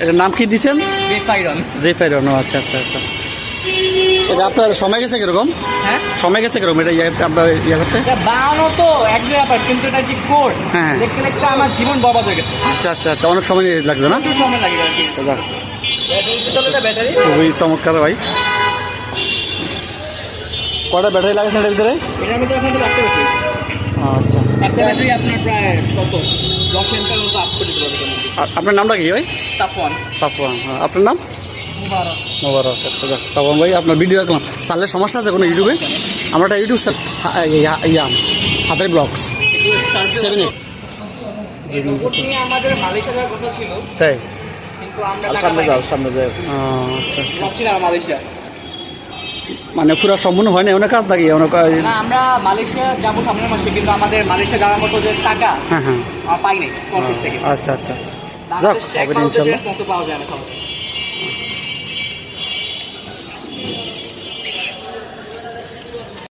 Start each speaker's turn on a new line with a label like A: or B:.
A: এটার নাম কি দিচ্ছেন জেফাইরন জেফাইরন আচ্ছা আচ্ছা আচ্ছা। এটা আপনার সময় গেছে কীরকম?
B: হ্যাঁ?
A: সময় গেছে কীরকম এটা ইয়ে আপনার ইয়ে করতে?
B: বানানো তো এক ব্যাপার কিন্তু এটা যে কোড
A: হ্যাঁ।
B: দেখতে দেখতে আমার জীবন বরবাদ হয়ে গেছে।
A: আচ্ছা আচ্ছা আচ্ছা অনেক সময় লাগছে না?
B: প্রচুর সময় লাগে আর কি।
A: আচ্ছা, খুবই চমৎকার ভাই। কটা ব্যাটারি এটার ভিতরে
B: এটার এখন তো
A: আচ্ছা।
B: একটা ব্যাটারি আপনার প্রায় কত? দশ এমপের মতো আপ করে দিতে পারবে।
A: আপনার নামটা কি ভাই?
B: সাফওয়ান।
A: সাফওয়ান হ্যাঁ, আপনার নাম?
B: মুবারক।
A: আচ্ছা যাক সাফওয়ান ভাই আপনার ভিডিও সমস্যা আছে কোনো ইউটিউবে আমরা একটা ইউটিউব স্যার ইয়া হাতের ব্লগস সেভেন এইট
B: এই রোবট নিয়ে আমাদের মালয়েশিয়া যাওয়ার কথা ছিল।
A: তাই?
B: কিন্তু আমরা
A: সামনে যাও সামনে যাও। আচ্ছা আচ্ছা।
B: যাচ্ছি না মালয়েশিয়া।
A: মানে পুরো সম্পূর্ণ হয় না অনেক কাজ থাকে অনেক
B: আমরা মালয়েশিয়া যাব সামনের মাসে কিন্তু আমাদের মালয়েশিয়া যাওয়ার মতো যে টাকা
A: হ্যাঁ হ্যাঁ।
B: আমরা স্পন্সর থেকে।
A: আচ্ছা আচ্ছা আচ্ছা। যাক
B: পাওয়া যায় না